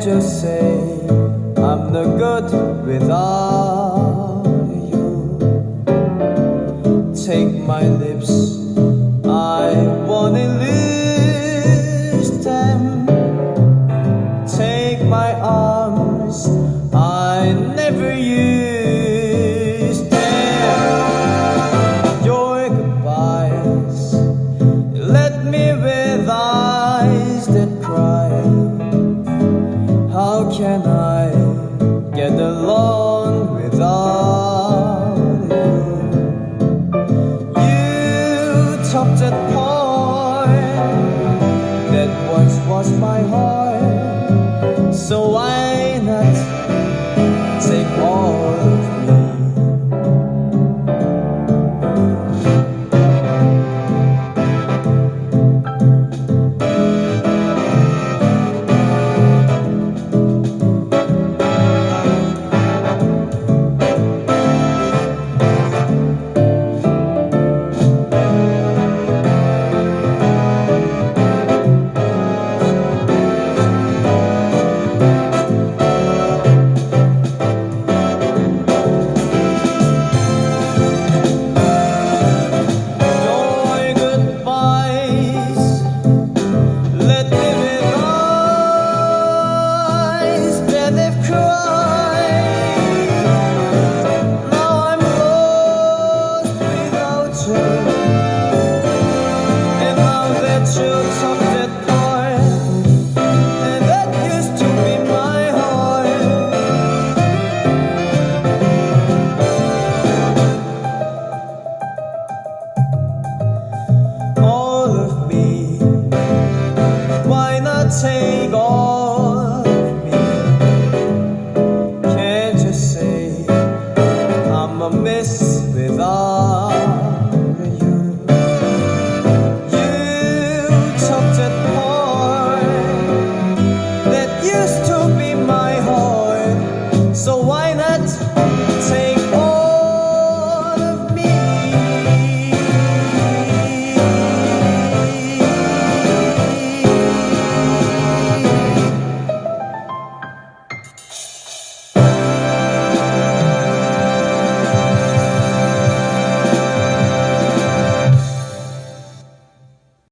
Just say I'm no good without you? Take my lips, I wanna lose them. Take my arms, I never use them. Your goodbyes, let me with eyes that cry. How can I get along without you? You took that part that once was my why not?